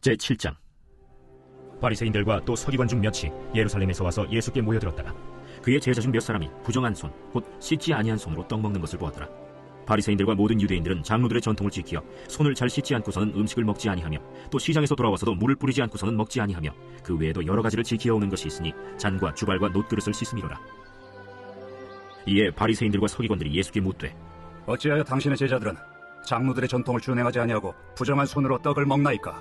제7장 바리새인들과 또 서기관 중 몇이 예루살렘에서 와서 예수께 모여들었다가 그의 제자 중 몇 사람이 부정한 손, 곧 씻지 아니한 손으로 떡 먹는 것을 보았더라. 바리새인들과 모든 유대인들은 장로들의 전통을 지키어 손을 잘 씻지 않고서는 음식을 먹지 아니하며 또 시장에서 돌아와서도 물을 뿌리지 않고서는 먹지 아니하며 그 외에도 여러 가지를 지키어 오는 것이 있으니 잔과 주발과 놋그릇을 씻음이로라. 이에 바리새인들과 서기관들이 예수께 묻되 어찌하여 당신의 제자들은 장로들의 전통을 준행하지 아니하고 부정한 손으로 떡을 먹나이까?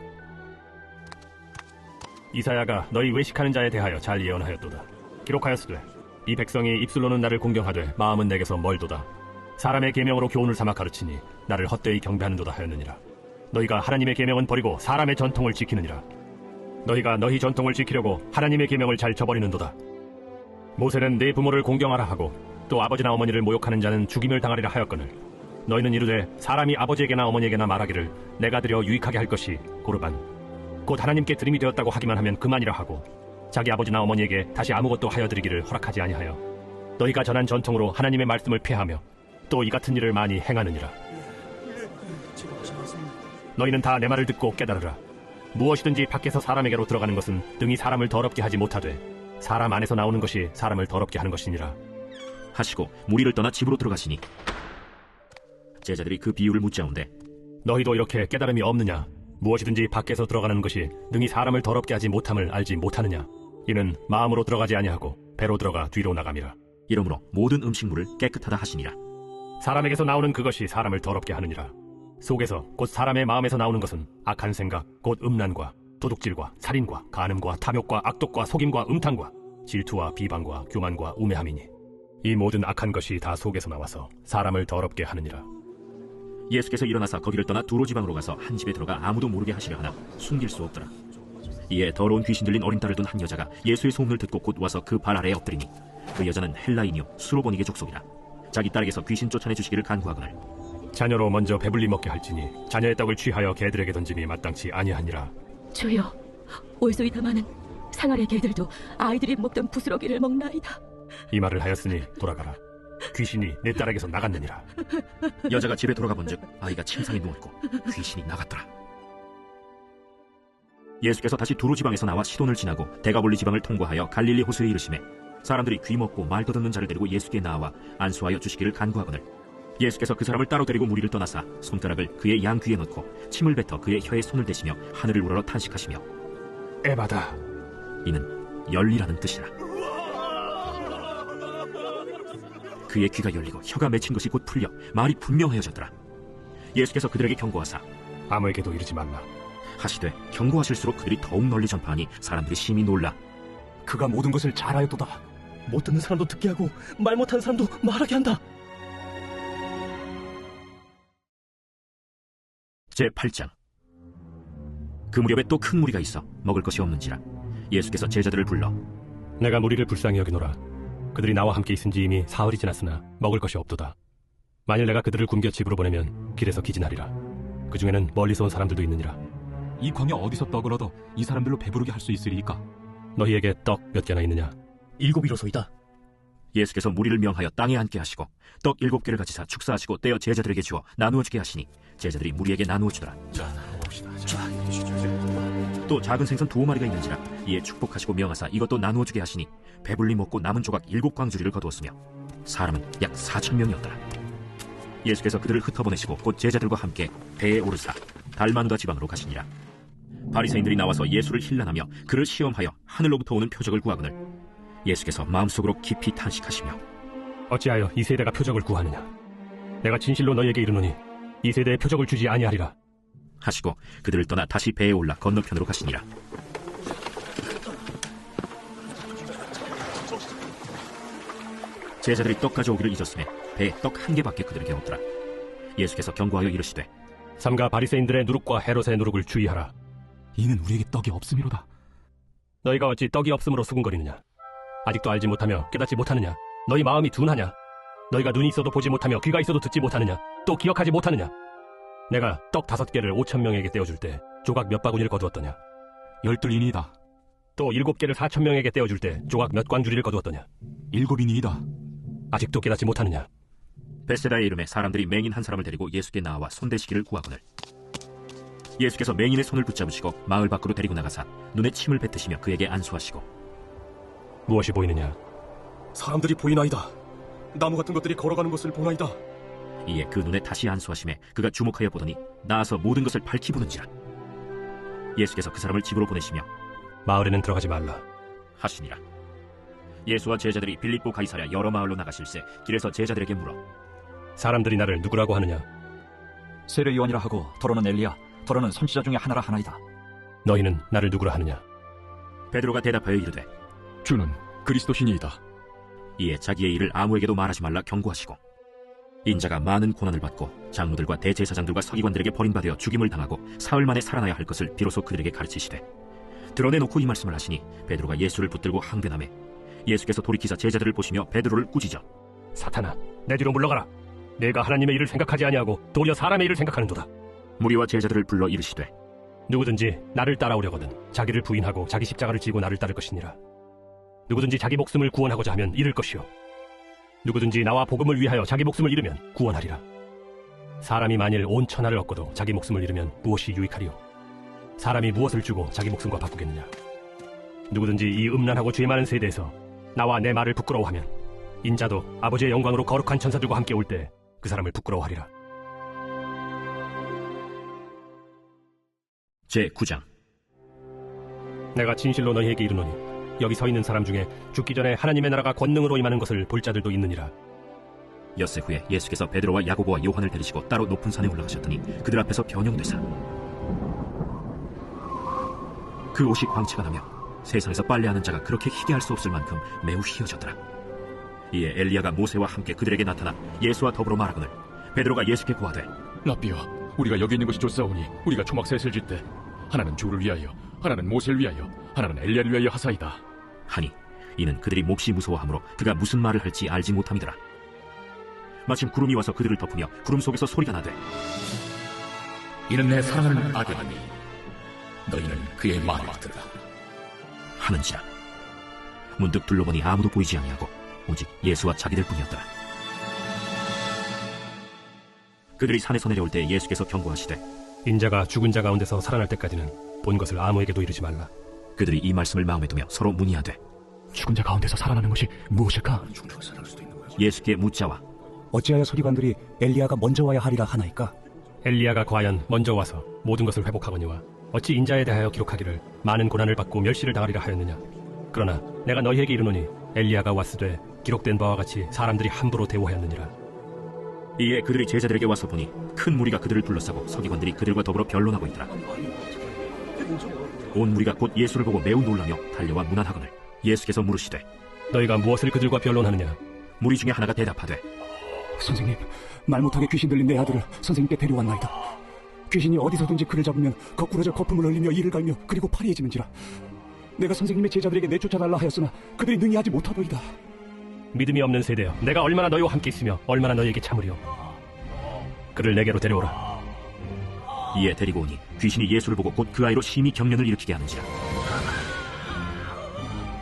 이사야가 너희 외식하는 자에 대하여 잘 예언하였도다. 기록하였으되 이 백성이 입술로는 나를 공경하되 마음은 내게서 멀도다. 사람의 계명으로 교훈을 삼아 가르치니 나를 헛되이 경배하는도다 하였느니라. 너희가 하나님의 계명은 버리고 사람의 전통을 지키느니라. 너희가 너희 전통을 지키려고 하나님의 계명을 잘 저버리는도다. 모세는 내 부모를 공경하라 하고 또 아버지나 어머니를 모욕하는 자는 죽임을 당하리라 하였거늘 너희는 이르되 사람이 아버지에게나 어머니에게나 말하기를 내가 드려 유익하게 할 것이 고르반 곧 하나님께 드림이 되었다고 하기만 하면 그만이라 하고 자기 아버지나 어머니에게 다시 아무것도 하여 드리기를 허락하지 아니하여 너희가 전한 전통으로 하나님의 말씀을 폐하며 또 이 같은 일을 많이 행하느니라. 너희는 다 내 말을 듣고 깨달으라. 무엇이든지 밖에서 사람에게로 들어가는 것은 등이 사람을 더럽게 하지 못하되 사람 안에서 나오는 것이 사람을 더럽게 하는 것이니라. 하시고 무리를 떠나 집으로 들어가시니 제자들이 그 비유를 묻자온데 너희도 이렇게 깨달음이 없느냐? 무엇이든지 밖에서 들어가는 것이 능히 사람을 더럽게 하지 못함을 알지 못하느냐? 이는 마음으로 들어가지 아니하고 배로 들어가 뒤로 나감이라. 이러므로 모든 음식물을 깨끗하다 하시니라. 사람에게서 나오는 그것이 사람을 더럽게 하느니라. 속에서 곧 사람의 마음에서 나오는 것은 악한 생각, 곧 음란과 도둑질과 살인과 간음과 탐욕과 악독과 속임과 음탕과 질투와 비방과 교만과 우매함이니 이 모든 악한 것이 다 속에서 나와서 사람을 더럽게 하느니라. 예수께서 일어나사 거기를 떠나 두로 지방으로 가서 한 집에 들어가 아무도 모르게 하시려 하나 숨길 수 없더라. 이에 더러운 귀신 들린 어린 딸을 둔 한 여자가 예수의 소문을 듣고 곧 와서 그 발 아래에 엎드리니 그 여자는 헬라인이요 수로보니게 족속이라. 자기 딸에게서 귀신 쫓아내 주시기를 간구하거늘 자녀로 먼저 배불리 먹게 할지니 자녀의 떡을 취하여 개들에게 던짐이 마땅치 아니하니라. 주여, 올소이 다 마는 상아의 개들도 아이들이 먹던 부스러기를 먹나이다. 이 말을 하였으니 돌아가라. 귀신이 내 딸에게서 나갔느니라. 여자가 집에 돌아가 본즉 아이가 침상에 누워있고 귀신이 나갔더라. 예수께서 다시 두로 지방에서 나와 시돈을 지나고 대가볼리 지방을 통과하여 갈릴리 호수에 이르심에 사람들이 귀 먹고 말 더듬는 자를 데리고 예수께 나와 안수하여 주시기를 간구하거늘 예수께서 그 사람을 따로 데리고 무리를 떠나사 손가락을 그의 양 귀에 넣고 침을 뱉어 그의 혀에 손을 대시며 하늘을 우러러 탄식하시며 에바다. 이는 열리라는 뜻이라. 그의 귀가 열리고 혀가 맺힌 것이 곧 풀려 말이 분명하여졌더라. 예수께서 그들에게 경고하사 아무에게도 이르지 말라. 하시되 경고하실수록 그들이 더욱 널리 전파하니 사람들이 심히 놀라 그가 모든 것을 잘하였도다. 못 듣는 사람도 듣게 하고 말 못하는 사람도 말하게 한다. 제8장 그 무렵에 또 큰 무리가 있어 먹을 것이 없는지라 예수께서 제자들을 불러 내가 무리를 불쌍히 여기노라. 그들이 나와 함께 있은 지 이미 사흘이 지났으나 먹을 것이 없도다. 만일 내가 그들을 굶겨 집으로 보내면 길에서 기진하리라. 그 중에는 멀리서 온 사람들도 있느니라. 이 광야 어디서 떡을 얻어 이 사람들로 배부르게 할 수 있으리이까? 너희에게 떡 몇 개나 있느냐? 일곱이로소이다. 예수께서 무리를 명하여 땅에 앉게 하시고 떡 일곱 개를 가지사 축사하시고 떼어 제자들에게 주어 나누어 주게 하시니 제자들이 무리에게 나누어 주더라 또 작은 생선 두어 마리가 있는지라 이에 축복하시고 명하사 이것도 나누어 주게 하시니 배불리 먹고 남은 조각 일곱 광주리를 거두었으며 사람은 약 사천 명이었더라 예수께서 그들을 흩어보내시고 곧 제자들과 함께 배에 오르사 달마누다 지방으로 가시니라 바리새인들이 나와서 예수를 힐난하며 그를 시험하여 하늘로부터 오는 표적을 구하거늘 예수께서 마음속으로 깊이 탄식하시며 어찌하여 이 세대가 표적을 구하느냐? 내가 진실로 너희에게 이르노니 이 세대에 표적을 주지 아니하리라. 하시고 그들을 떠나 다시 배에 올라 건너편으로 가시니라. 제자들이 떡 가져오기를 잊었음에 배에 떡 한 개밖에 그들에게 없더라. 예수께서 경고하여 이르시되 삼가 바리새인들의 누룩과 헤롯의 누룩을 주의하라. 이는 우리에게 떡이 없음이로다. 너희가 어찌 떡이 없음으로 수군거리느냐? 아직도 알지 못하며 깨닫지 못하느냐? 너희 마음이 둔하냐? 너희가 눈이 있어도 보지 못하며 귀가 있어도 듣지 못하느냐? 또 기억하지 못하느냐? 내가 떡 다섯 개를 오천 명에게 떼어줄 때 조각 몇 바구니를 거두었더냐? 열둘이니이다. 또 일곱 개를 사천 명에게 떼어줄 때 조각 몇 광주리를 거두었더냐? 일곱이니이다. 아직도 깨닫지 못하느냐? 베세다의 이름에 사람들이 맹인 한 사람을 데리고 예수께 나와 손대시기를 구하거늘 예수께서 맹인의 손을 붙잡으시고 마을 밖으로 데리고 나가사 눈에 침을 뱉으시며 그에게 안수하시고 무엇이 보이느냐? 사람들이 보이나이다. 나무 같은 것들이 걸어가는 것을 보나이다. 이에 그 눈에 다시 안수하심에 그가 주목하여 보더니 나아서 모든 것을 밝히 보는지라 예수께서 그 사람을 집으로 보내시며 마을에는 들어가지 말라. 하시니라 예수와 제자들이 빌립보 가이사랴 여러 마을로 나가실새 길에서 제자들에게 물어 사람들이 나를 누구라고 하느냐? 세례 요한이라 하고 더러는 엘리야 더러는 선지자 중에 하나라 하나이다 너희는 나를 누구라 하느냐? 베드로가 대답하여 이르되 주는 그리스도시니이다. 이에 자기의 일을 아무에게도 말하지 말라 경고하시고 인자가 많은 고난을 받고 장로들과 대제사장들과 서기관들에게 버림받아 죽임을 당하고 사흘 만에 살아나야 할 것을 비로소 그들에게 가르치시되 드러내놓고 이 말씀을 하시니 베드로가 예수를 붙들고 항변하매 예수께서 돌이키사 제자들을 보시며 베드로를 꾸짖어 사탄아, 내 뒤로 물러가라. 내가 하나님의 일을 생각하지 아니하고 도리어 사람의 일을 생각하는도다. 무리와 제자들을 불러 이르시되 누구든지 나를 따라오려거든 자기를 부인하고 자기 십자가를 지고 나를 따를 것이니라. 누구든지 자기 목숨을 구원하고자 하면 잃을 것이요. 누구든지 나와 복음을 위하여 자기 목숨을 잃으면 구원하리라. 사람이 만일 온 천하를 얻고도 자기 목숨을 잃으면 무엇이 유익하리요? 사람이 무엇을 주고 자기 목숨과 바꾸겠느냐? 누구든지 이 음란하고 죄 많은 세대에서 나와 내 말을 부끄러워하면 인자도 아버지의 영광으로 거룩한 천사들과 함께 올 때 그 사람을 부끄러워하리라. 제9장 내가 진실로 너희에게 이르노니 여기 서 있는 사람 중에 죽기 전에 하나님의 나라가 권능으로 임하는 것을 볼 자들도 있느니라. 엿새 후에 예수께서 베드로와 야고보와 요한을 데리시고 따로 높은 산에 올라가셨더니 그들 앞에서 변형되사 그 옷이 광채가 나며 세상에서 빨래하는 자가 그렇게 희게 할 수 없을 만큼 매우 희어졌더라. 이에 엘리야가 모세와 함께 그들에게 나타나 예수와 더불어 말하거늘 베드로가 예수께 고하되 라비여, 우리가 여기 있는 것이 좋사오니 우리가 초막 셋을 질때 하나는 주를 위하여, 하나는 모세를 위하여, 하나는 엘리야를 위하여 하사이다. 하니 이는 그들이 몹시 무서워하므로 그가 무슨 말을 할지 알지 못함이더라. 마침 구름이 와서 그들을 덮으며 구름 속에서 소리가 나되 이는 내 사랑하는 아들이니 너희는 그의 말을 들으라 하는지라 문득 둘러보니 아무도 보이지 아니하고 오직 예수와 자기들 뿐이었더라 그들이 산에서 내려올 때 예수께서 경고하시되 인자가 죽은 자 가운데서 살아날 때까지는 본 것을 아무에게도 이르지 말라. 그들이 이 말씀을 마음에 두며 서로 문의하되 죽은 자 가운데서 살아나는 것이 무엇일까? 예수께 묻자와 어찌하여 서기관들이 엘리야가 먼저 와야 하리라 하나이까? 엘리야가 과연 먼저 와서 모든 것을 회복하거니와 어찌 인자에 대하여 기록하기를 많은 고난을 받고 멸시를 당하리라 하였느냐? 그러나 내가 너희에게 이르노니 엘리야가 왔으되 기록된 바와 같이 사람들이 함부로 대우하였느니라. 이에 그들이 제자들에게 와서 보니 큰 무리가 그들을 둘러싸고 서기관들이 그들과 더불어 변론하고 있더라. 온 무리가 곧 예수를 보고 매우 놀라며 달려와 문안하거늘 예수께서 물으시되 너희가 무엇을 그들과 변론하느냐? 무리 중에 하나가 대답하되 선생님, 말 못하게 귀신 들린 내 아들을 선생님께 데려왔나이다. 귀신이 어디서든지 그를 잡으면 거꾸러져 거품을 흘리며 이를 갈며 그리고 파리해지는지라. 내가 선생님의 제자들에게 내쫓아달라 하였으나 그들이 능히 하지 못하더이다. 믿음이 없는 세대여 내가 얼마나 너희와 함께 있으며 얼마나 너희에게 참으리요 그를 내게로 데려오라 이에 데리고 오니 귀신이 예수를 보고 곧 그 아이로 심히 경련을 일으키게 하는지라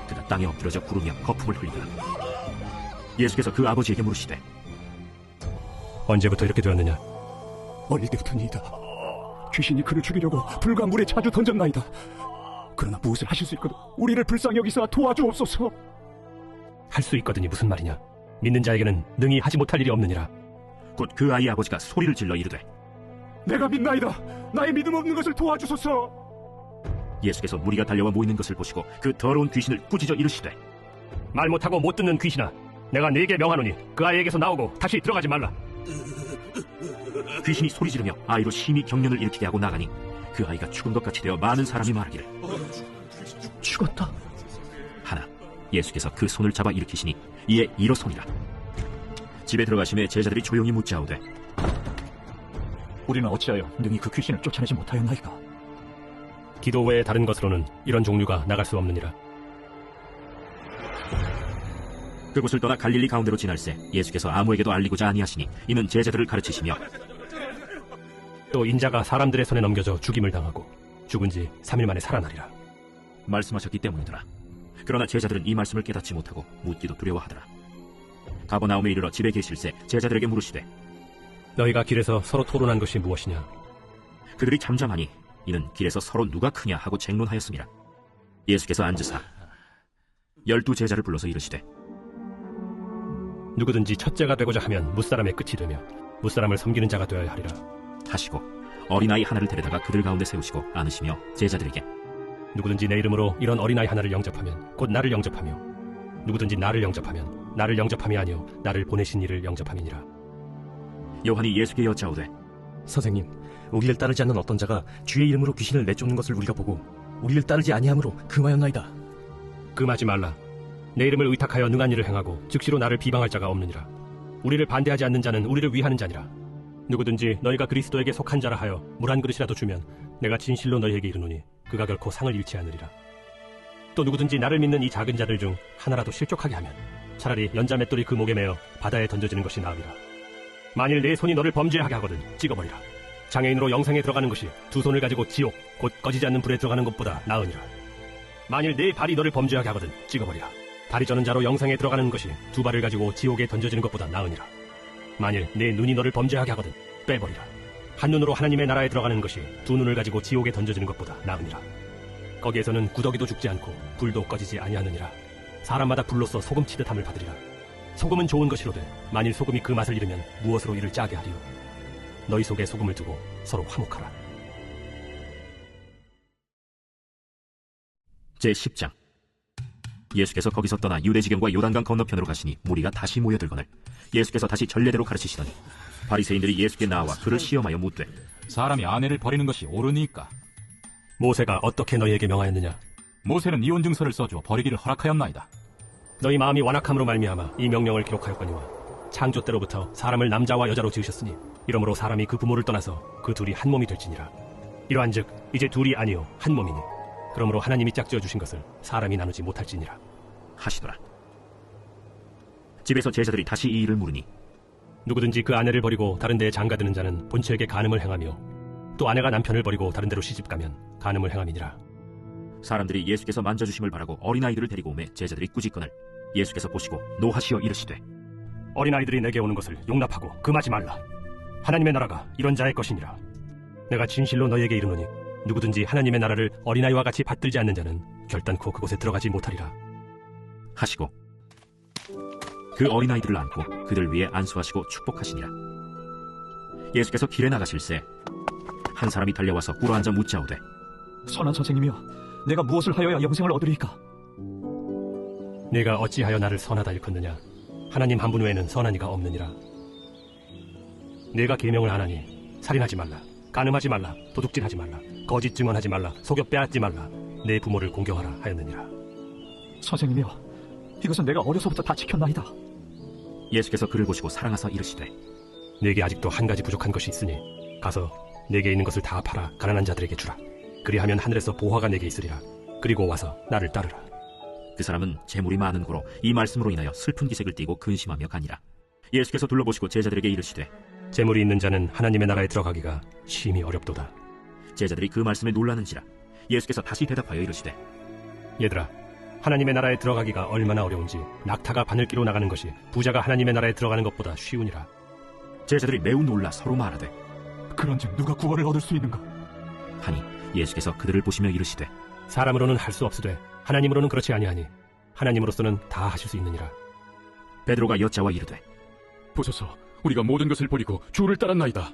그가 땅에 엎드러져 구르며 거품을 흘리더라 예수께서 그 아버지에게 물으시되 언제부터 이렇게 되었느냐 어릴 때부터니이다. 귀신이 그를 죽이려고 불과 물에 자주 던졌나이다. 그러나 무엇을 하실 수 있거든 우리를 불쌍히 여기사 도와주옵소서. 할 수 있거든이 무슨 말이냐 믿는 자에게는 능히 하지 못할 일이 없느니라 곧 그 아이의 아버지가 소리를 질러 이르되 내가 믿나이다. 나의 믿음 없는 것을 도와주소서. 예수께서 무리가 달려와 모이는 것을 보시고 그 더러운 귀신을 꾸짖어 이르시되 말 못하고 못 듣는 귀신아 내가 네게 명하노니 그 아이에게서 나오고 다시 들어가지 말라 귀신이 소리 지르며 아이로 심히 경련을 일으키게 하고 나가니 그 아이가 죽은 것 같이 되어 많은 사람이 말하기를. 죽었다. 하나 예수께서 그 손을 잡아 일으키시니 이에 일어서니라. 집에 들어가심에 제자들이 조용히 묻자오되 우리는 어찌하여 능히 그 귀신을 쫓아내지 못하였나이까? 기도 외에 다른 것으로는 이런 종류가 나갈 수 없느니라. 그곳을 떠나 갈릴리 가운데로 지날새 예수께서 아무에게도 알리고자 아니하시니 이는 제자들을 가르치시며 또 인자가 사람들의 손에 넘겨져 죽임을 당하고 죽은 지 3일 만에 살아나리라 말씀하셨기 때문이더라 그러나 제자들은 이 말씀을 깨닫지 못하고 묻기도 두려워하더라 가버나움에 이르러 집에 계실새 제자들에게 물으시되 너희가 길에서 서로 토론한 것이 무엇이냐 그들이 잠잠하니 이는 길에서 서로 누가 크냐 하고 쟁론하였습니다. 예수께서 앉으사 열두 제자를 불러서 이르시되 누구든지 첫째가 되고자 하면 무사람의 끝이 되며 무사람을 섬기는 자가 되어야 하리라. 하시고 어린아이 하나를 데려다가 그들 가운데 세우시고 안으시며 제자들에게 누구든지 내 이름으로 이런 어린아이 하나를 영접하면 곧 나를 영접하며 누구든지 나를 영접하면 나를 영접함이 아니요 나를 보내신 이를 영접함이니라. 요한이 예수께 여짜오되 선생님, 우리를 따르지 않는 어떤 자가 주의 이름으로 귀신을 내쫓는 것을 우리가 보고 우리를 따르지 아니함으로 금하였나이다. 금하지 말라. 내 이름을 의탁하여 능한 일을 행하고 즉시로 나를 비방할 자가 없느니라. 우리를 반대하지 않는 자는 우리를 위하는 자니라. 누구든지 너희가 그리스도에게 속한 자라 하여 물 한 그릇이라도 주면 내가 진실로 너희에게 이르노니 그가 결코 상을 잃지 않으리라. 또 누구든지 나를 믿는 이 작은 자들 중 하나라도 실족하게 하면 차라리 연자 맷돌이 그 목에 매어 바다에 던져지는 것이 나으리라. 만일 내 손이 너를 범죄하게 하거든 찍어버리라. 장애인으로 영생에 들어가는 것이 두 손을 가지고 지옥 곧 꺼지지 않는 불에 들어가는 것보다 나으니라. 만일 내 발이 너를 범죄하게 하거든 찍어버리라. 다리 저는 자로 영생에 들어가는 것이 두 발을 가지고 지옥에 던져지는 것보다 나으니라. 만일 내 눈이 너를 범죄하게 하거든 빼버리라. 한 눈으로 하나님의 나라에 들어가는 것이 두 눈을 가지고 지옥에 던져지는 것보다 나으니라. 거기에서는 구더기도 죽지 않고 불도 꺼지지 아니하느니라. 사람마다 불로써 소금 치듯함을 받으리라. 소금은 좋은 것이로되 만일 소금이 그 맛을 잃으면 무엇으로 이를 짜게 하리요. 너희 속에 소금을 두고 서로 화목하라. 제 10장 예수께서 거기서 떠나 유대지경과 요단강 건너편으로 가시니 무리가 다시 모여들거늘 예수께서 다시 전례대로 가르치시더니 바리새인들이 예수께 나와 그를 시험하여 묻되 사람이 아내를 버리는 것이 옳으니까 모세가 어떻게 너희에게 명하였느냐? 모세는 이혼 증서를 써주어 버리기를 허락하였나이다. 너희 마음이 완악함으로 말미암아 이 명령을 기록하였거니와 창조 때로부터 사람을 남자와 여자로 지으셨으니 이러므로 사람이 그 부모를 떠나서 그 둘이 한 몸이 될지니라 이러한즉 이제 둘이 아니요 한 몸이니 그러므로 하나님이 짝지어 주신 것을 사람이 나누지 못할지니라 하시더라 집에서 제자들이 다시 이 일을 물으니 누구든지 그 아내를 버리고 다른 데에 장가드는 자는 본처에게 간음을 행하며 또 아내가 남편을 버리고 다른 데로 시집가면 간음을 행함이니라 사람들이 예수께서 만져주심을 바라고 어린아이들을 데리고 오매 제자들이 꾸짖거늘 예수께서 보시고 노하시어 이르시되 어린아이들이 내게 오는 것을 용납하고 금하지 말라. 하나님의 나라가 이런 자의 것이니라. 내가 진실로 너희에게 이르노니 누구든지 하나님의 나라를 어린아이와 같이 받들지 않는 자는 결단코 그곳에 들어가지 못하리라. 하시고 그 어린아이들을 안고 그들 위에 안수하시고 축복하시니라 예수께서 길에 나가실새 한 사람이 달려와서 꿇어 앉아 묻자오되 선한 선생님이여, 내가 무엇을 하여야 영생을 얻으리이까? 네가 어찌하여 나를 선하다 일컫느냐? 하나님 한 분 외에는 선한 이가 없느니라. 네가 계명을 하나니 살인하지 말라, 간음하지 말라, 도둑질하지 말라, 거짓 증언하지 말라, 속여 빼앗지 말라, 내 부모를 공경하라 하였느니라. 선생님이여, 이것은 내가 어려서부터 다 지켰나이다. 예수께서 그를 보시고 사랑하사 이르시되 네게 아직도 한 가지 부족한 것이 있으니 가서 네게 있는 것을 다 팔아 가난한 자들에게 주라. 그리하면 하늘에서 보화가 네게 있으리라. 그리고 와서 나를 따르라. 그 사람은 재물이 많은 고로 이 말씀으로 인하여 슬픈 기색을 띠고 근심하며 가니라 예수께서 둘러보시고 제자들에게 이르시되 재물이 있는 자는 하나님의 나라에 들어가기가 심히 어렵도다. 제자들이 그 말씀에 놀라는지라 예수께서 다시 대답하여 이르시되 얘들아, 하나님의 나라에 들어가기가 얼마나 어려운지 낙타가 바늘기로 나가는 것이 부자가 하나님의 나라에 들어가는 것보다 쉬우니라. 제자들이 매우 놀라 서로 말하되 그런즉 누가 구원을 얻을 수 있는가? 하니 예수께서 그들을 보시며 이르시되 사람으로는 할 수 없으되 하나님으로는 그렇지 아니하니 하나님으로서는 다 하실 수 있느니라. 베드로가 여자와 이르되 보소서 우리가 모든 것을 버리고 주를 따랐나이다.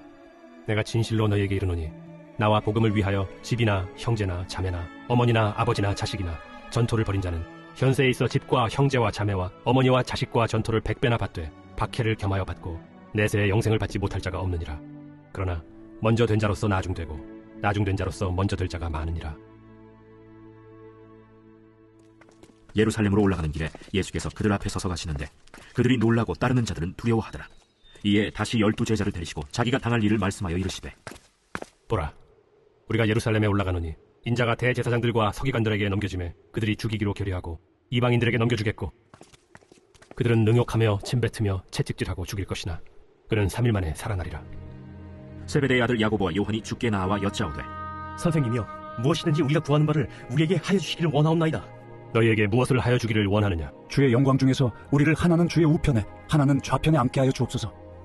내가 진실로 너희에게 이르노니 나와 복음을 위하여 집이나 형제나 자매나 어머니나 아버지나 자식이나 전토를 벌인 자는 현세에 있어 집과 형제와 자매와 어머니와 자식과 전토를 백배나 받되 박해를 겸하여 받고 내세에 영생을 받지 못할 자가 없느니라. 그러나 먼저 된 자로서 나중되고 나중된 자로서 먼저 될 자가 많으니라. 예루살렘으로 올라가는 길에 예수께서 그들 앞에 서서 가시는데 그들이 놀라고 따르는 자들은 두려워하더라 이에 다시 열두 제자를 데리시고 자기가 당할 일을 말씀하여 이르시되 보라, 우리가 예루살렘에 올라가노니 인자가 대제사장들과 서기관들에게 넘겨짐에 그들이 죽이기로 결의하고 이방인들에게 넘겨주겠고 그들은 능욕하며 침뱉으며 채찍질하고 죽일 것이나 그는 3일 만에 살아나리라. 세베대의 아들 야고보와 요한이 죽게 나와 여짜오되 선생님이여, 무엇이든지 우리가 구하는 바를 우리에게 하여 주시기를 원하옵나이다. 너희에게 무엇을 하여 주기를 원하느냐? 주의 영광 중에서 우리를 하나는 주의 우편에, 하나는 좌편에 앉게 하여 주옵소서.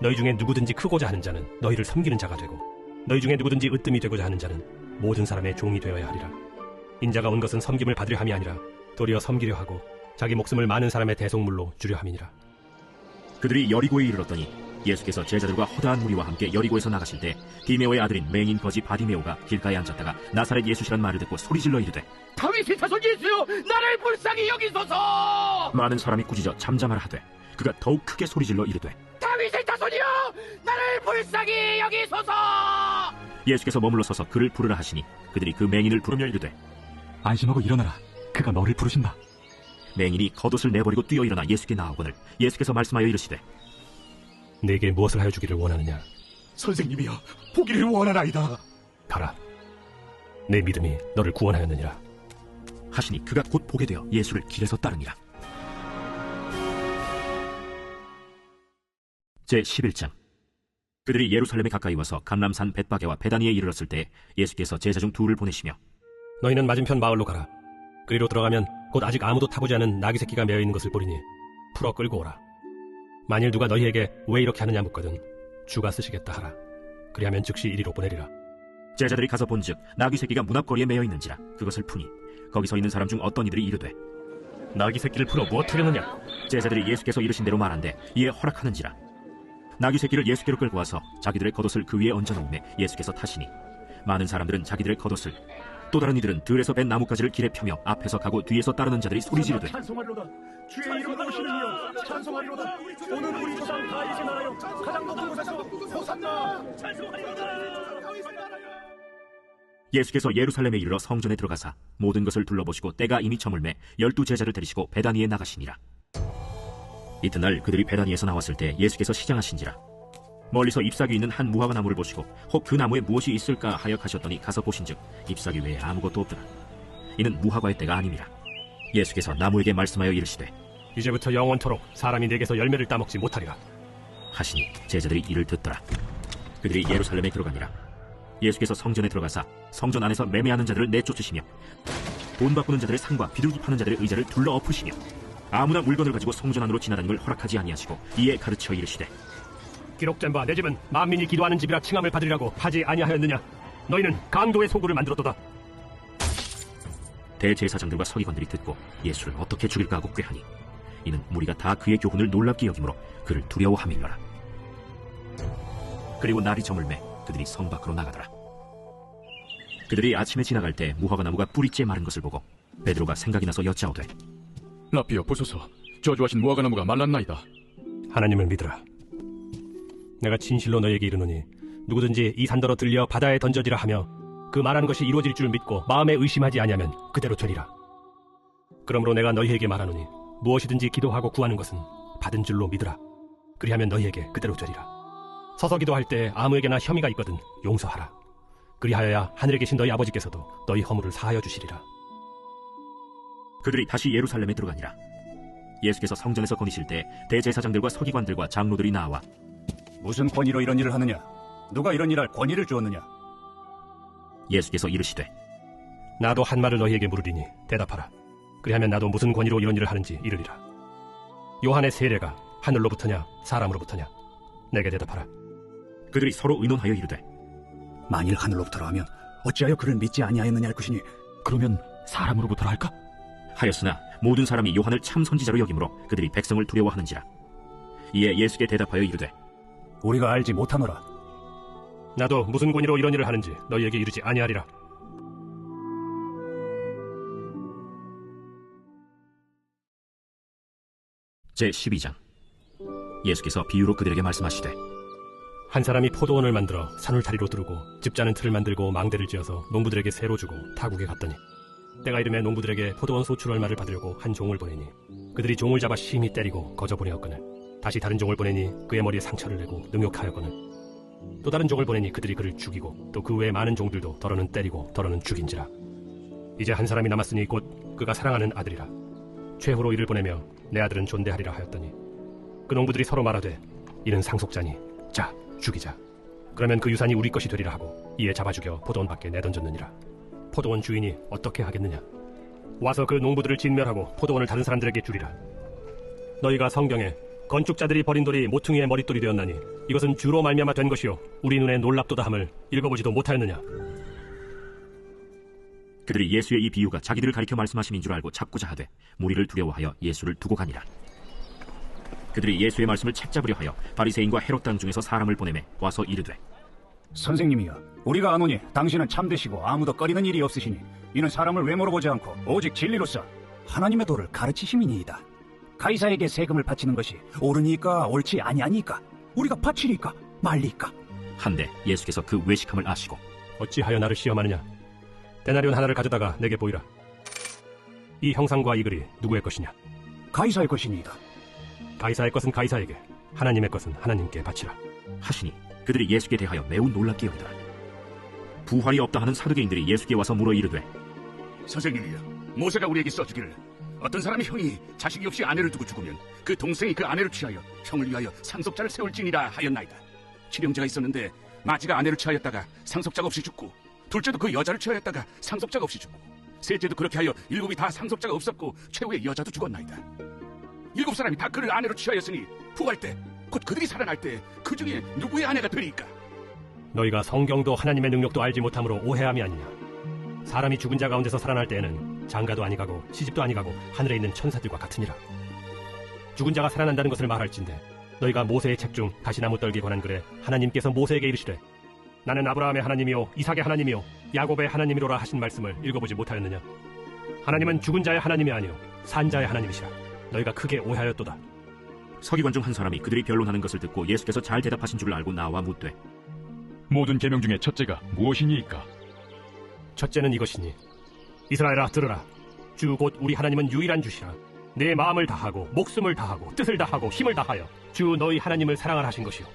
너희 중에 누구든지 크고자 하는 자는 너희를 섬기는 자가 되고 너희 중에 누구든지 으뜸이 되고자 하는 자는 모든 사람의 종이 되어야 하리라. 인자가 온 것은 섬김을 받으려 함이 아니라 도리어 섬기려 하고 자기 목숨을 많은 사람의 대속물로 주려 함이니라. 그들이 여리고에 이르렀더니 예수께서 제자들과 허다한 무리와 함께 여리고에서 나가실 때 디메오의 아들인 맹인 거지 바디메오가 길가에 앉았다가 나사렛 예수시란 말을 듣고 소리질러 이르되 다윗의 자손 예수여 나를 불쌍히 여기소서! 많은 사람이 꾸짖어 잠잠하라 하되 그가 더욱 크게 소리질러 이르되 다윗의 자손이여 나를 불쌍히 여기소서 예수께서 머물러 서서 그를 부르라 하시니 그들이 그 맹인을 부르며 이르되 안심하고 일어나라. 그가 너를 부르신다. 맹인이 겉옷을 내버리고 뛰어 일어나 예수께 나오거늘 예수께서 말씀하여 이르시되 내게 무엇을 하여 주기를 원하느냐 선생님이여, 보기를 원하나이다. 가라 내 믿음이 너를 구원하였느니라 하시니 그가 곧 보게 되어 예수를 길에서 따르니라 제 11장 그들이 예루살렘에 가까이 와서 감람산 벳바게와 베다니에 이르렀을 때 예수께서 제자 중 둘을 보내시며 너희는 맞은편 마을로 가라. 그리로 들어가면 곧 아직 아무도 타보지 않은 나귀 새끼가 매어 있는 것을 보리니 풀어 끌고 오라. 만일 누가 너희에게 왜 이렇게 하느냐 묻거든 주가 쓰시겠다 하라. 그리하면 즉시 이리로 보내리라. 제자들이 가서 본즉 나귀 새끼가 문 앞거리에 매어 있는지라 그것을 푸니 거기 서 있는 사람 중 어떤 이들이 이르되 나귀 새끼를 풀어 무엇하려느냐? 제자들이 예수께서 이르신 대로 말한데 이에 허락하는지라 나귀 새끼를 예수께로 끌고 와서 자기들의 겉옷을 그 위에 얹어 놓음에 예수께서 타시니 많은 사람들은 자기들의 겉옷을 또 다른 이들은 들에서 벤 나뭇가지를 길에 펴며 앞에서 가고 뒤에서 따르는 자들이 소리 지르되 찬송하리로다. 주의 이름 오시는 이여 찬송하리로다. 오늘 우리 조상 다윗의 나라여 가장 높은 곳에서 호산나. 예수께서 예루살렘에 이르러 성전에 들어가사 모든 것을 둘러보시고 때가 이미 저물매 열두 제자를 데리시고 베다니에 나가시니라 이튿날 그들이 베다니에서 나왔을 때 예수께서 시장하신지라 멀리서 잎사귀 있는 한 무화과 나무를 보시고 혹 그 나무에 무엇이 있을까 하여 가셨더니 가서 보신즉 잎사귀 외에 아무것도 없더라 이는 무화과의 때가 아님이라 예수께서 나무에게 말씀하여 이르시되 이제부터 영원토록 사람이 내게서 열매를 따먹지 못하리라. 하시니 제자들이 이를 듣더라. 그들이 예루살렘에 들어가니라. 예수께서 성전에 들어가사 성전 안에서 매매하는 자들을 내쫓으시며 돈 바꾸는 자들의 상과 비둘기 파는 자들의 의자를 둘러 엎으시며 아무나 물건을 가지고 성전 안으로 지나다니는 걸 허락하지 아니하시고 이에 가르쳐 이르시되 기록된 바 내 집은 만민이 기도하는 집이라 칭함을 받으리라고 하지 아니하였느냐? 너희는 강도의 소굴을 만들었도다. 대제사장들과 서기관들이 듣고 예수를 어떻게 죽일까 하고 꾀하니 이는 무리가 다 그의 교훈을 놀랍게 여기므로 그를 두려워함이더라. 그리고 날이 저물매 그들이 성 밖으로 나가더라. 그들이 아침에 지나갈 때 무화과 나무가 뿌리째 마른 것을 보고 베드로가 생각이 나서 여짜오되 라피어 보소서 저주하신 무화과나무가 말랐나이다 하나님을 믿으라. 내가 진실로 너에게 이르노니 누구든지 이 산더러 들려 바다에 던져지라 하며 그 말하는 것이 이루어질 줄 믿고 마음에 의심하지 아니하면 그대로 되리라. 그러므로 내가 너희에게 말하노니 무엇이든지 기도하고 구하는 것은 받은 줄로 믿으라. 그리하면 너희에게 그대로 되리라. 서서 기도할 때 아무에게나 혐의가 있거든 용서하라. 그리하여야 하늘에 계신 너희 아버지께서도 너희 허물을 사하여 주시리라. 그들이 다시 예루살렘에 들어가니라. 예수께서 성전에서 거니실 때 대제사장들과 서기관들과 장로들이 나와 무슨 권위로 이런 일을 하느냐? 누가 이런 일할 권위를 주었느냐? 예수께서 이르시되 나도 한 말을 너희에게 물으리니 대답하라. 그리하면 나도 무슨 권위로 이런 일을 하는지 이르리라. 요한의 세례가 하늘로부터냐 사람으로부터냐? 내게 대답하라. 그들이 서로 의논하여 이르되 만일 하늘로부터라 하면 어찌하여 그를 믿지 아니하였느냐 할 것이니 그러면 사람으로부터라 할까? 하였으나 모든 사람이 요한을 참 선지자로 여기므로 그들이 백성을 두려워하는지라. 이에 예수께 대답하여 이르되 우리가 알지 못하노라. 나도 무슨 권위로 이런 일을 하는지 너희에게 이르지 아니하리라. 제 12장 예수께서 비유로 그들에게 말씀하시되 한 사람이 포도원을 만들어 산울타리로 두르고 집자는 틀을 만들고 망대를 지어서 농부들에게 새로 주고 타국에 갔더니 때가 이름에 농부들에게 포도원 소출 얼마를 받으려고 한 종을 보내니 그들이 종을 잡아 심히 때리고 거저 보내었거늘. 다시 다른 종을 보내니 그의 머리에 상처를 내고 능욕하였거늘. 또 다른 종을 보내니 그들이 그를 죽이고 또 그 외에 많은 종들도 더러는 때리고 더러는 죽인지라. 이제 한 사람이 남았으니 곧 그가 사랑하는 아들이라. 최후로 이를 보내며 내 아들은 존대하리라 하였더니 그 농부들이 서로 말하되 이는 상속자니 자 죽이자. 그러면 그 유산이 우리 것이 되리라 하고 이에 잡아 죽여 포도원 밖에 내던졌느니라 포도원 주인이 어떻게 하겠느냐? 와서 그 농부들을 진멸하고 포도원을 다른 사람들에게 주리라. 너희가 성경에 건축자들이 버린 돌이 모퉁이의 머릿돌이 되었나니 이것은 주로 말미암아 된 것이요 우리 눈에 놀랍도다 함을 읽어보지도 못하였느냐? 그들이 예수의 이 비유가 자기들을 가리켜 말씀하심인 줄 알고 잡고자 하되 무리를 두려워하여 예수를 두고 가니라. 그들이 예수의 말씀을 책잡으려 하여 바리새인과 헤롯 당 중에서 사람을 보내매 와서 이르되 선생님이여, 우리가 아노니 당신은 참되시고 아무도 꺼리는 일이 없으시니 이는 사람을 외모로 보지 않고 오직 진리로서 하나님의 도를 가르치심이니이다. 가이사에게 세금을 바치는 것이 옳으니까 옳지 아니하니까 우리가 바치리까 말리까? 한데 예수께서 그 외식함을 아시고 어찌하여 나를 시험하느냐? 데나리온 하나를 가져다가 내게 보이라. 이 형상과 이 글이 누구의 것이냐? 가이사의 것이니이다. 가이사의 것은 가이사에게 하나님의 것은 하나님께 바치라. 하시니 그들이 예수께 대하여 매우 놀랍게 여기더라. 부활이 없다 하는 사두개인들이 예수께 와서 물어 이르되 선생님이여, 모세가 우리에게 써주기를 어떤 사람이 형이 자식이 없이 아내를 두고 죽으면 그 동생이 그 아내를 취하여 형을 위하여 상속자를 세울지니라 하였나이다. 칠형제가 있었는데 마지가 아내를 취하였다가 상속자가 없이 죽고 둘째도 그 여자를 취하였다가 상속자가 없이 죽고 셋째도 그렇게 하여 일곱이 다 상속자가 없었고 최후의 여자도 죽었나이다. 일곱 사람이 다 그를 아내로 취하였으니 부활 때 곧 그들이 살아날 때 그 중에 누구의 아내가 되리까? 너희가 성경도 하나님의 능력도 알지 못함으로 오해함이 아니냐? 사람이 죽은 자 가운데서 살아날 때에는 장가도 아니가고 시집도 아니가고 하늘에 있는 천사들과 같으니라. 죽은 자가 살아난다는 것을 말할진대 너희가 모세의 책중 다시 나무 떨기에 관한 글에 하나님께서 모세에게 이르시되 나는 아브라함의 하나님이요 이삭의 하나님이요 야곱의 하나님이로라 하신 말씀을 읽어보지 못하였느냐? 하나님은 죽은 자의 하나님이 아니요 산 자의 하나님이시라. 너희가 크게 오해하였도다 서기관 중 한 사람이 그들이 변론하는 것을 듣고 예수께서 잘 대답하신 줄 알고 나와 묻되 모든 계명 중에 첫째가 무엇이니까? 첫째는 이것이니 이스라엘아 들으라 주 곧 우리 하나님은 유일한 주시라 내 마음을 다하고 목숨을 다하고 뜻을 다하고 힘을 다하여 주 너희 하나님을 사랑하라 하신 것이요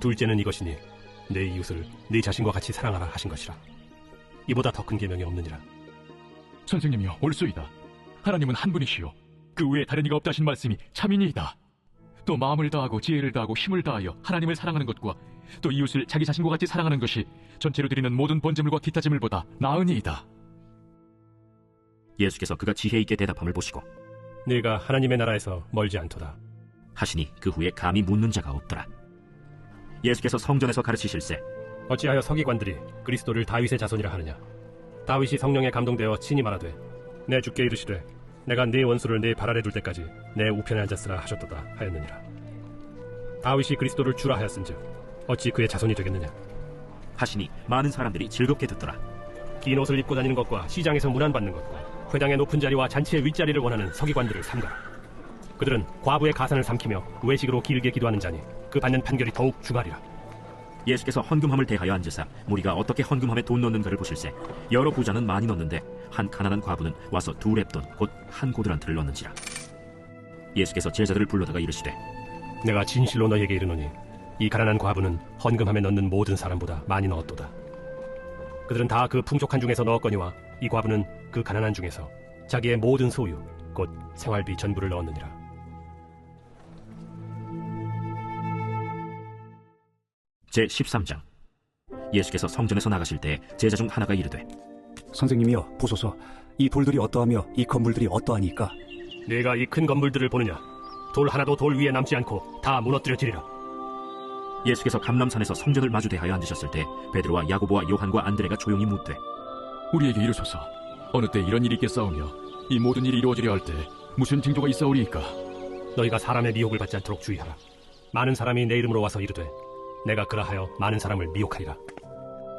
둘째는 이것이니 내 이웃을 네 자신과 같이 사랑하라 하신 것이라 이보다 더 큰 계명이 없느니라 선생님이여 옳소이다. 하나님은 한 분이시요. 그 외에 다른 이가 없다신 말씀이 참이니이다. 또 마음을 다하고 지혜를 다하고 힘을 다하여 하나님을 사랑하는 것과 또 이웃을 자기 자신과 같이 사랑하는 것이 전체로 드리는 모든 번제물과 기타 제물보다 나으니이다. 예수께서 그가 지혜 있게 대답함을 보시고 네가 하나님의 나라에서 멀지 않도다 하시니 그 후에 감히 묻는 자가 없더라. 예수께서 성전에서 가르치실세 어찌하여 서기관들이 그리스도를 다윗의 자손이라 하느냐 다윗이 성령에 감동되어 친히 말하되 내 주께 이르시되 내가 네 원수를 네 발 아래 둘 때까지 내 우편에 앉았으라 하셨도다 하였느니라. 다윗이 그리스도를 주라 하였은즉 어찌 그의 자손이 되겠느냐? 하시니 많은 사람들이 즐겁게 듣더라. 긴 옷을 입고 다니는 것과 시장에서 문안받는 것과 회당의 높은 자리와 잔치의 윗자리를 원하는 서기관들을 삼가라. 그들은 과부의 가산을 삼키며 외식으로 길게 기도하는 자니 그 받는 판결이 더욱 중하리라. 예수께서 헌금함을 대하여 앉으사 무리가 어떻게 헌금함에 돈 넣는가를 보실세 여러 부자는 많이 넣는데 한 가난한 과부는 와서 두 랩돈 곧 한 고드란트를 넣는지라 예수께서 제자들을 불러다가 이르시되 내가 진실로 너희에게 이르노니 이 가난한 과부는 헌금함에 넣는 모든 사람보다 많이 넣었도다. 그들은 다 그 풍족한 중에서 넣었거니와 이 과부는 그 가난한 중에서 자기의 모든 소유 곧 생활비 전부를 넣었느니라. 제 13장 예수께서 성전에서 나가실 때 제자 중 하나가 이르되 선생님이여 보소서 이 돌들이 어떠하며 이 건물들이 어떠하니까 네가 이 큰 건물들을 보느냐? 돌 하나도 돌 위에 남지 않고 다 무너뜨려지리라. 예수께서 감람산에서 성전을 마주 대하여 앉으셨을 때 베드로와 야고보와 요한과 안드레가 조용히 묻되 우리에게 이르소서 어느 때 이런 일이 있겠사오며 이 모든 일이 이루어지려 할 때 무슨 징조가 있사오리이까? 너희가 사람의 미혹을 받지 않도록 주의하라. 많은 사람이 내 이름으로 와서 이르되 내가 그라하여 많은 사람을 미혹하리라.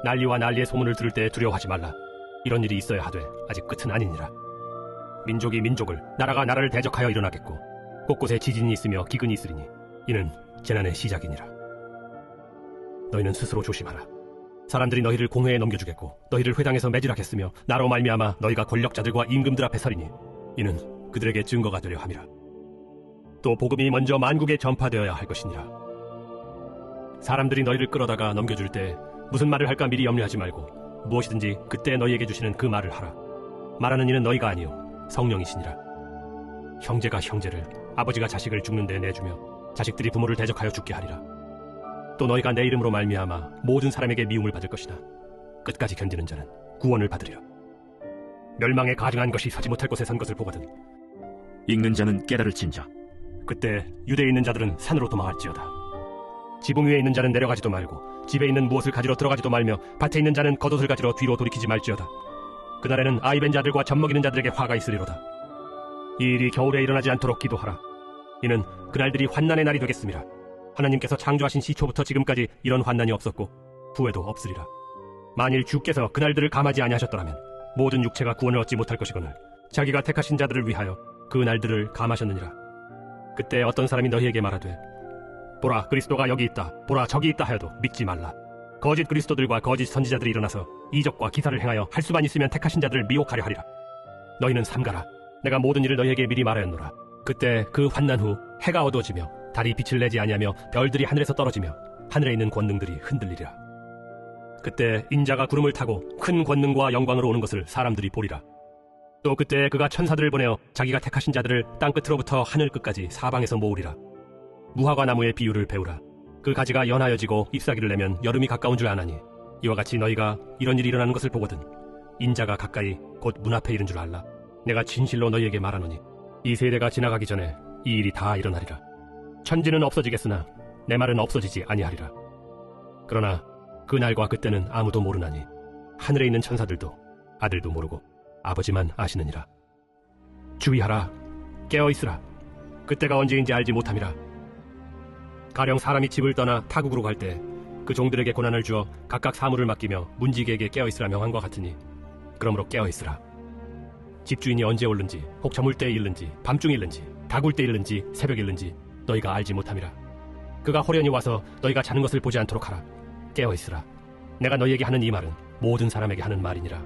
난리와 난리의 소문을 들을 때 두려워하지 말라. 이런 일이 있어야 하되 아직 끝은 아니니라. 민족이 민족을 나라가 나라를 대적하여 일어나겠고 곳곳에 지진이 있으며 기근이 있으리니 이는 재난의 시작이니라. 너희는 스스로 조심하라. 사람들이 너희를 공회에 넘겨주겠고 너희를 회당에서 매질하겠으며 나로 말미암아 너희가 권력자들과 임금들 앞에 서리니 이는 그들에게 증거가 되려 함이라. 또 복음이 먼저 만국에 전파되어야 할 것이니라. 사람들이 너희를 끌어다가 넘겨줄 때 무슨 말을 할까 미리 염려하지 말고 무엇이든지 그때 너희에게 주시는 그 말을 하라. 말하는 이는 너희가 아니요 성령이시니라. 형제가 형제를 아버지가 자식을 죽는 데 내주며 자식들이 부모를 대적하여 죽게 하리라. 또 너희가 내 이름으로 말미암아 모든 사람에게 미움을 받을 것이나 끝까지 견디는 자는 구원을 받으리라. 멸망에 가증한 것이 서지 못할 곳에 선 것을 보거든 읽는 자는 깨달을진저 그때 유대에 있는 자들은 산으로 도망할지어다. 지붕 위에 있는 자는 내려가지도 말고 집에 있는 무엇을 가지러 들어가지도 말며 밭에 있는 자는 겉옷을 가지러 뒤로 돌이키지 말지어다. 그날에는 아이벤 자들과 젖먹이는 자들에게 화가 있으리로다. 이 일이 겨울에 일어나지 않도록 기도하라. 이는 그날들이 환난의 날이 되겠습니다. 하나님께서 창조하신 시초부터 지금까지 이런 환난이 없었고 후에도 없으리라. 만일 주께서 그날들을 감하지 아니하셨더라면 모든 육체가 구원을 얻지 못할 것이거늘 자기가 택하신 자들을 위하여 그 날들을 감하셨느니라. 그때 어떤 사람이 너희에게 말하되 보라 그리스도가 여기 있다. 보라 저기 있다 하여도 믿지 말라. 거짓 그리스도들과 거짓 선지자들이 일어나서 이적과 기사를 행하여 할 수만 있으면 택하신 자들을 미혹하려 하리라. 너희는 삼가라. 내가 모든 일을 너희에게 미리 말하였노라. 그때 그 환난 후 해가 어두워지며 달이 빛을 내지 아니하며 별들이 하늘에서 떨어지며 하늘에 있는 권능들이 흔들리리라. 그때 인자가 구름을 타고 큰 권능과 영광으로 오는 것을 사람들이 보리라. 또 그때 그가 천사들을 보내어 자기가 택하신 자들을 땅 끝으로부터 하늘 끝까지 사방에서 모으리라. 무화과 나무의 비유를 배우라. 그 가지가 연하여지고 잎사귀를 내면 여름이 가까운 줄 아나니 이와 같이 너희가 이런 일이 일어나는 것을 보거든 인자가 가까이 곧 문 앞에 이른 줄 알라. 내가 진실로 너희에게 말하노니 이 세대가 지나가기 전에 이 일이 다 일어나리라. 천지는 없어지겠으나 내 말은 없어지지 아니하리라. 그러나 그 날과 그때는 아무도 모르나니 하늘에 있는 천사들도 아들도 모르고 아버지만 아시느니라. 주의하라. 깨어 있으라. 그때가 언제인지 알지 못함이라. 가령 사람이 집을 떠나 타국으로 갈 때 그 종들에게 고난을 주어 각각 사물을 맡기며 문지기에게 깨어있으라 명한과 같으니 그러므로 깨어있으라. 집주인이 언제 올는지 혹 저물 때에 일는지 밤중에 일는지 다굴 때 일는지 새벽에 일는지 너희가 알지 못함이라. 그가 호련히 와서 너희가 자는 것을 보지 않도록 하라. 깨어있으라. 내가 너희에게 하는 이 말은 모든 사람에게 하는 말이니라.